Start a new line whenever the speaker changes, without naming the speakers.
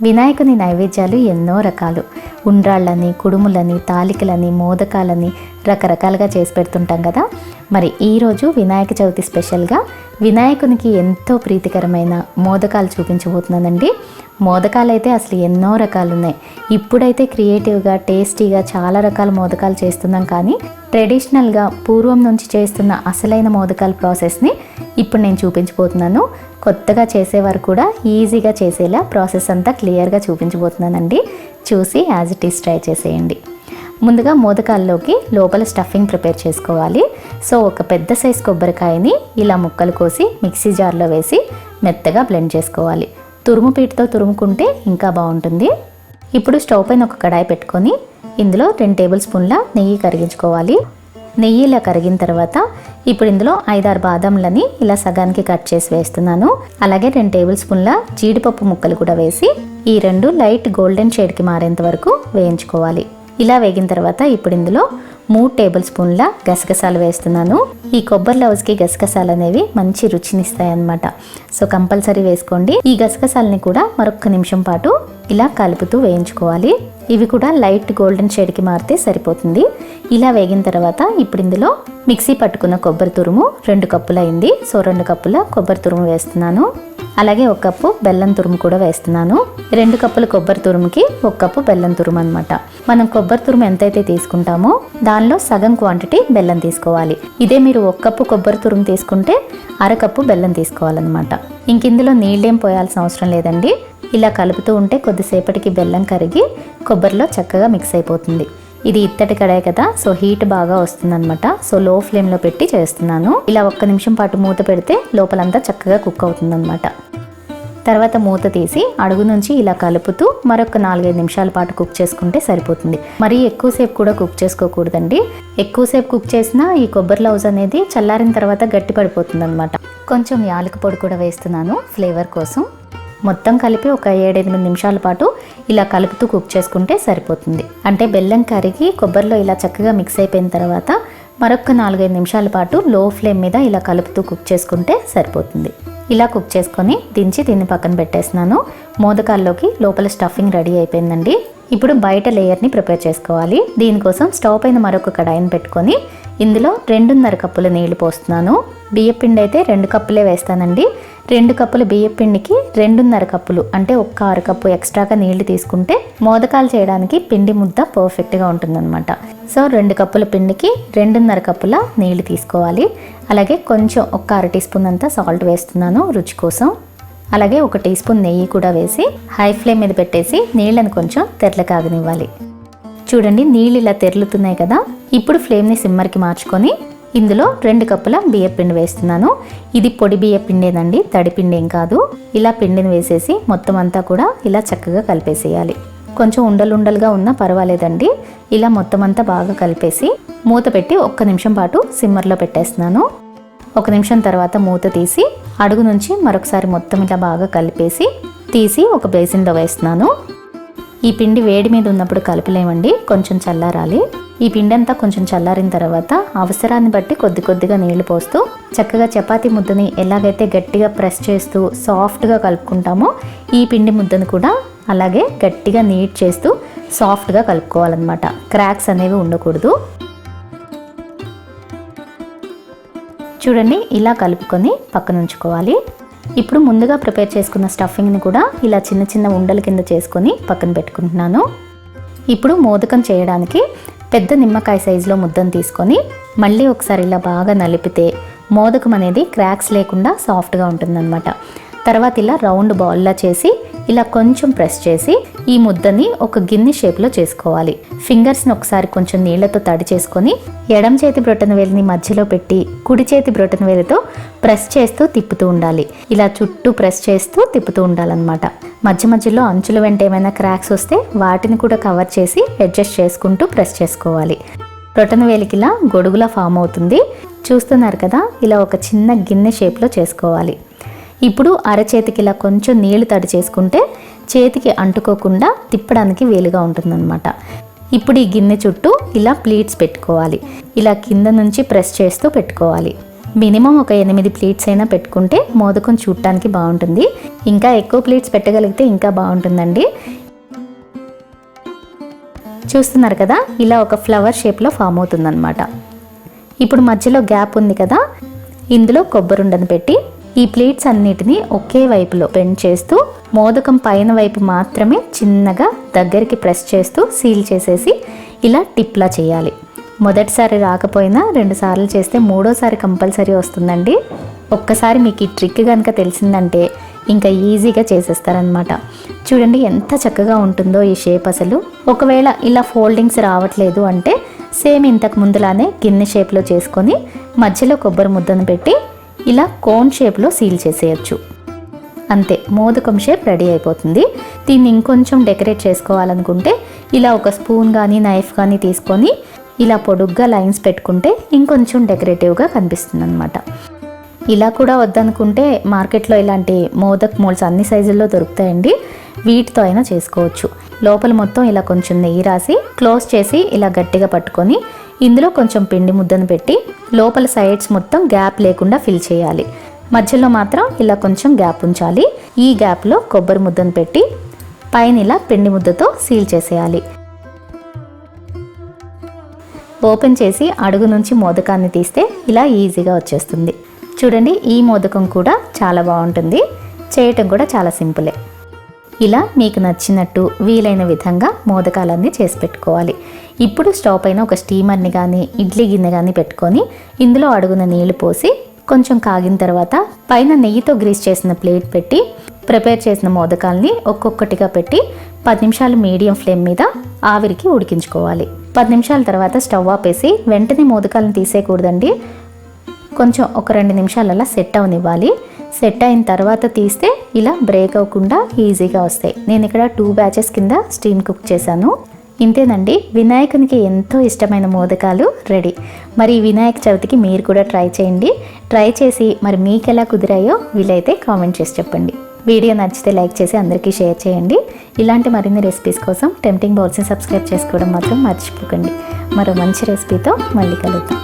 వినాయకుని నైవేద్యాలు ఎన్నో రకాలు. ఉండ్రాళ్ళని కుడుములని తాలికలని మోదకాలని రకరకాలుగా చేసి పెడుతుంటాం కదా? మరి ఈరోజు వినాయక చవితి స్పెషల్గా వినాయకునికి ఎంతో ప్రీతికరమైన మోదకాలు చూపించబోతున్నానండి. మోదకాలు అయితే అసలు ఎన్నో రకాలు ఉన్నాయి ఇప్పుడైతే క్రియేటివ్గా టేస్టీగా చాలా రకాల మోదకాలు చేస్తున్నాం కానీ ట్రెడిషనల్గా పూర్వం నుంచి చేస్తున్న అసలైన మోదకాల ప్రాసెస్ని ఇప్పుడు నేను చూపించబోతున్నాను. కొత్తగా చేసేవారు కూడా ఈజీగా చేసేలా ప్రాసెస్ అంతా క్లియర్గా చూపించబోతున్నానండి. చూసి యాజ్ ఇట్ ఈస్ ట్రై చేసేయండి. ముందుగా మోదకాల్లోకి లోపల స్టఫింగ్ ప్రిపేర్ చేసుకోవాలి. సో ఒక పెద్ద సైజ్ కొబ్బరికాయని ఇలా ముక్కలు కోసి మిక్సీ జార్లో వేసి మెత్తగా బ్లెండ్ చేసుకోవాలి. తురుముపీటతో తురుముకుంటే ఇంకా బాగుంటుంది. ఇప్పుడు స్టవ్ పైన ఒక కడాయి పెట్టుకొని ఇందులో రెండు టేబుల్ స్పూన్ల నెయ్యి కరిగించుకోవాలి. నెయ్యి ఇలా కరిగిన తర్వాత ఇప్పుడు ఇందులో ఐదారు బాదంలని ఇలా సగానికి కట్ చేసి వేస్తున్నాను. అలాగే రెండు టేబుల్ స్పూన్ల జీడిపప్పు ముక్కలు కూడా వేసి ఈ రెండు లైట్ గోల్డెన్ షేడ్కి మారేంత వరకు వేయించుకోవాలి. ఇలా వేగిన తర్వాత ఇప్పుడు ఇందులో మూడు టేబుల్ స్పూన్ల గసగసాలు వేస్తున్నాను. ఈ కొబ్బరి లవ్స్కి గసగసాలు అనేవి మంచి రుచినిస్తాయి అన్నమాట సో కంపల్సరీ వేసుకోండి. ఈ గసగసాలని కూడా మరొక నిమిషం పాటు ఇలా కలుపుతూ వేయించుకోవాలి. ఇవి కూడా లైట్ గోల్డెన్ షేడ్కి మారితే సరిపోతుంది. ఇలా వేగిన తర్వాత ఇప్పుడు ఇందులో మిక్సీ పట్టుకున్న కొబ్బరి తురుము రెండు కప్పులు అయింది సో రెండు కప్పుల కొబ్బరి తురుము వేస్తున్నాను. అలాగే ఒక కప్పు బెల్లం తురుము కూడా వేస్తున్నాను. రెండు కప్పులు కొబ్బరి తురుముకి ఒక కప్పు బెల్లం తురుము అనమాట మనం కొబ్బరి తురుము ఎంతైతే తీసుకుంటామో దానిలో సగం క్వాంటిటీ బెల్లం తీసుకోవాలి. ఇదే మీరు ఒక కప్పు కొబ్బరి తురుము తీసుకుంటే అరకప్పు బెల్లం తీసుకోవాలన్నమాట. ఇంక ఇందులో నీళ్ళేం పోయాల్సిన అవసరం లేదండి. ఇలా కలుపుతూ ఉంటే కొద్దిసేపటికి బెల్లం కరిగి కొబ్బరిలో చక్కగా మిక్స్ అయిపోతుంది. ఇది ఇత్తడి కడాయి కదా సో హీట్ బాగా వస్తుందన్నమాట. సో లో ఫ్లేమ్లో పెట్టి చేస్తున్నాను. ఇలా ఒక్క నిమిషం పాటు మూత పెడితే లోపలంతా చక్కగా కుక్ అవుతుందన్నమాట. తర్వాత మూత తీసి అడుగు నుంచి ఇలా కలుపుతూ మరొక నాలుగైదు నిమిషాల పాటు కుక్ చేసుకుంటే సరిపోతుంది. మరీ ఎక్కువసేపు కూడా కుక్ చేసుకోకూడదండి. ఎక్కువసేపు కుక్ చేసినా ఈ కొబ్బరి లౌజ్ అనేది చల్లారిన తర్వాత గట్టి పడిపోతుంది అనమాట కొంచెం యాలక పొడి కూడా వేస్తున్నాను ఫ్లేవర్ కోసం. మొత్తం కలిపి ఒక ఏడెనిమిది నిమిషాల పాటు ఇలా కలుపుతూ కుక్ చేసుకుంటే సరిపోతుంది. అంటే బెల్లం కరిగి కొబ్బరిలో ఇలా చక్కగా మిక్స్ అయిపోయిన తర్వాత మరొక నాలుగైదు నిమిషాల పాటు లో ఫ్లేమ్ మీద ఇలా కలుపుతూ కుక్ చేసుకుంటే సరిపోతుంది. ఇలా కుక్ చేసుకొని దించి దీన్ని పక్కన పెట్టేస్తున్నాను. మోదకాల్లోకి లోపల స్టఫింగ్ రెడీ అయిపోయిందండి. ఇప్పుడు బయట లేయర్ని ప్రిపేర్ చేసుకోవాలి. దీనికోసం స్టవ్ పైన మరొక కడాయిని పెట్టుకొని ఇందులో రెండున్నర కప్పుల నీళ్ళు పోస్తున్నాను. బియ్యపిండి అయితే రెండు కప్పులే వేస్తానండి. రెండు కప్పుల బియ్యపిండికి రెండున్నర కప్పులు అంటే ఒక్క అర కప్పు ఎక్స్ట్రాగా నీళ్ళు తీసుకుంటే మోదకాలు చేయడానికి పిండి ముద్ద పర్ఫెక్ట్గా ఉంటుందన్నమాట. సో రెండు కప్పుల పిండికి రెండున్నర కప్పుల నీళ్ళు తీసుకోవాలి. అలాగే కొంచెం ఒక్క అర టీ స్పూన్ అంతా సాల్ట్ వేస్తున్నాను రుచి కోసం. అలాగే ఒక టీ స్పూన్ నెయ్యి కూడా వేసి హై ఫ్లేమ్ మీద పెట్టేసి నీళ్ళని కొంచెం తెరల కాగనివ్వాలి. చూడండి నీళ్ళు ఇలా తెరులుతున్నాయి కదా. ఇప్పుడు ఫ్లేమ్ని సిమ్మర్కి మార్చుకొని ఇందులో రెండు కప్పుల బియ్య పిండి వేస్తున్నాను. ఇది పొడి బియ్య పిండేనండి తడి పిండి ఏం కాదు. ఇలా పిండిని వేసేసి మొత్తం అంతా కూడా ఇలా చక్కగా కలిపేసేయాలి. కొంచెం ఉండలుండలుగా ఉన్నా పర్వాలేదండి. ఇలా మొత్తం అంతా బాగా కలిపేసి మూత పెట్టి ఒక్క నిమిషం పాటు సిమ్మర్లో పెట్టేస్తున్నాను. ఒక నిమిషం తర్వాత మూత తీసి అడుగు నుంచి మరొకసారి మొత్తం ఇలా బాగా కలిపేసి తీసి ఒక బేసిన్లో వేస్తున్నాను. ఈ పిండి వేడి మీద ఉన్నప్పుడు కలపలేమండి కొంచెం చల్లారాలి. ఈ పిండి అంతా కొంచెం చల్లారిన తర్వాత అవసరాన్ని బట్టి కొద్ది కొద్దిగా నీళ్ళు పోస్తూ చక్కగా చపాతీ ముద్దని ఎలాగైతే గట్టిగా ప్రెస్ చేస్తూ సాఫ్ట్గా కలుపుకుంటామో ఈ పిండి ముద్దను కూడా అలాగే గట్టిగా నీట్ చేస్తూ సాఫ్ట్గా కలుపుకోవాలన్నమాట. క్రాక్స్ అనేవి ఉండకూడదు. చూడండి ఇలా కలుపుకొని పక్కన ఉంచుకోవాలి ఇప్పుడు ముందుగా ప్రిపేర్ చేసుకున్న స్టఫింగ్ని కూడా ఇలా చిన్న చిన్న ఉండల కింద చేసుకొని పక్కన పెట్టుకుంటున్నాను. ఇప్పుడు మోదకం చేయడానికి పెద్ద నిమ్మకాయ సైజులో ముద్దను తీసుకొని మళ్ళీ ఒకసారి ఇలా బాగా నలిపితే మోదకం అనేది క్రాక్స్ లేకుండా సాఫ్ట్గా ఉంటుందన్నమాట. తర్వాత ఇలా రౌండ్ బాల్లా చేసి ఇలా కొంచెం ప్రెస్ చేసి ఈ ముద్దని ఒక గిన్నె షేప్లో చేసుకోవాలి. ఫింగర్స్ని ఒకసారి కొంచెం నీళ్ళతో తడి చేసుకొని ఎడం చేతి బ్రొటన వేలిని మధ్యలో పెట్టి కుడి చేతి బ్రొటన వేలితో ప్రెస్ చేస్తూ తిప్పుతూ ఉండాలి. ఇలా చుట్టూ ప్రెస్ చేస్తూ తిప్పుతూ ఉండాలన్నమాట. మధ్య మధ్యలో అంచుల వెంట ఏమైనా క్రాక్స్ వస్తే వాటిని కూడా కవర్ చేసి అడ్జస్ట్ చేసుకుంటూ ప్రెస్ చేసుకోవాలి. బ్రొటన వేలికి ఇలా గొడుగులా ఫామ్ అవుతుంది. చూస్తున్నారు కదా ఇలా ఒక చిన్న గిన్నె షేప్లో చేసుకోవాలి. ఇప్పుడు అరచేతికి ఇలా కొంచెం నీళ్ళు తడి చేసుకుంటే చేతికి అంటుకోకుండా తిప్పడానికి వీలుగా ఉంటుందన్నమాట. ఇప్పుడు ఈ గిన్నె చుట్టూ ఇలా ప్లీట్స్ పెట్టుకోవాలి. ఇలా కింద నుంచి ప్రెస్ చేస్తూ పెట్టుకోవాలి. మినిమం ఒక ఎనిమిది ప్లేట్స్ అయినా పెట్టుకుంటే మోదకం చూడటానికి బాగుంటుంది. ఇంకా ఎక్కువ ప్లేట్స్ పెట్టగలిగితే ఇంకా బాగుంటుందండి. చూస్తున్నారు కదా ఇలా ఒక ఫ్లవర్ షేప్లో ఫామ్ అవుతుందన్నమాట. ఇప్పుడు మధ్యలో గ్యాప్ ఉంది కదా ఇందులో కొబ్బరి ఉండని పెట్టి ఈ ప్లేట్స్ అన్నిటినీ ఒకే వైపులో బెండ్ చేస్తూ మోదకం పైన వైపు మాత్రమే చిన్నగా దగ్గరికి ప్రెస్ చేస్తూ సీల్ చేసేసి ఇలా టిప్లా చేయాలి. మొదటిసారి రాకపోయినా రెండు సార్లు చేస్తే మూడోసారి కంపల్సరీ వస్తుందండి. ఒక్కసారి మీకు ఈ ట్రిక్ కనుక తెలిసిందంటే ఇంకా ఈజీగా చేసేస్తారనమాట చూడండి ఎంత చక్కగా ఉంటుందో ఈ షేప్ అసలు. ఒకవేళ ఇలా ఫోల్డింగ్స్ రావట్లేదు అంటే సేమ్ ఇంతకు ముందులానే గిన్నె షేప్లో చేసుకొని మధ్యలో కొబ్బరి ముద్దను పెట్టి ఇలా కోన్ షేప్లో సీల్ చేసేయచ్చు. అంతే మోదకం షేప్ రెడీ అయిపోతుంది. దీన్ని ఇంకొంచెం డెకరేట్ చేసుకోవాలనుకుంటే ఇలా ఒక స్పూన్ కానీ నైఫ్ కానీ తీసుకొని ఇలా పొడుగ్గా లైన్స్ పెట్టుకుంటే ఇంకొంచెం డెకరేటివ్గా కనిపిస్తుంది అనమాట ఇలా కూడా వద్దనుకుంటే మార్కెట్లో ఇలాంటి మోదక్ మోల్స్ అన్ని సైజుల్లో దొరుకుతాయండి. వీటితో అయినా చేసుకోవచ్చు. లోపల మొత్తం ఇలా కొంచెం నెయ్యి రాసి క్లోజ్ చేసి ఇలా గట్టిగా పట్టుకొని ఇందులో కొంచెం పిండి ముద్దను పెట్టి లోపల సైడ్స్ మొత్తం గ్యాప్ లేకుండా ఫిల్ చేయాలి. మధ్యలో మాత్రం ఇలా కొంచెం గ్యాప్ ఉంచాలి. ఈ గ్యాప్లో కొబ్బరి ముద్దను పెట్టి పైన ఇలా పిండి ముద్దతో సీల్ చేసేయాలి. ఓపెన్ చేసి అడుగు నుంచి మోదకాన్ని తీస్తే ఇలా ఈజీగా వచ్చేస్తుంది. చూడండి ఈ మోదకం కూడా చాలా బాగుంటుంది. చేయటం కూడా చాలా సింపులే ఇలా మీకు నచ్చినట్టు వీలైన విధంగా మోదకాలన్నీ చేసి పెట్టుకోవాలి. ఇప్పుడు స్టవ్ పైన ఒక స్టీమర్ని కానీ ఇడ్లీ గిన్నె కానీ పెట్టుకొని ఇందులో అడుగున నీళ్ళు పోసి కొంచెం కాగిన తర్వాత పైన నెయ్యితో గ్రీస్ చేసిన ప్లేట్ పెట్టి ప్రిపేర్ చేసిన మోదకాల్ని ఒక్కొక్కటిగా పెట్టి పది నిమిషాలు మీడియం ఫ్లేమ్ మీద ఆవిరికి ఉడికించుకోవాలి. పది నిమిషాల తర్వాత స్టవ్ ఆపేసి వెంటనే మోదకాలను తీసేయకూడదండి. కొంచెం ఒక రెండు నిమిషాలు అలా సెట్ అవనివ్వాలి. సెట్ అయిన తర్వాత తీస్తే ఇలా బ్రేక్ అవ్వకుండా ఈజీగా వస్తాయి. నేను ఇక్కడ టూ బ్యాచెస్ కింద స్టీమ్ కుక్ చేశాను. ఇంతేనండి. వినాయకునికి ఎంతో ఇష్టమైన మోదకాలు రెడీ. మరి వినాయక చవితికి మీరు కూడా ట్రై చేయండి. ట్రై చేసి మరి మీకు ఎలా కుదిరాయో వీలైతే కామెంట్ చేసి చెప్పండి. వీడియో నచ్చితే లైక్ చేసి అందరికీ షేర్ చేయండి. ఇలాంటి మరిన్ని రెసిపీస్ కోసం టెంప్టింగ్ బౌల్స్ని సబ్స్క్రైబ్ చేసుకోవడం మాత్రం మర్చిపోకండి. మరో మంచి రెసిపీతో మళ్ళీ కలుద్దాం.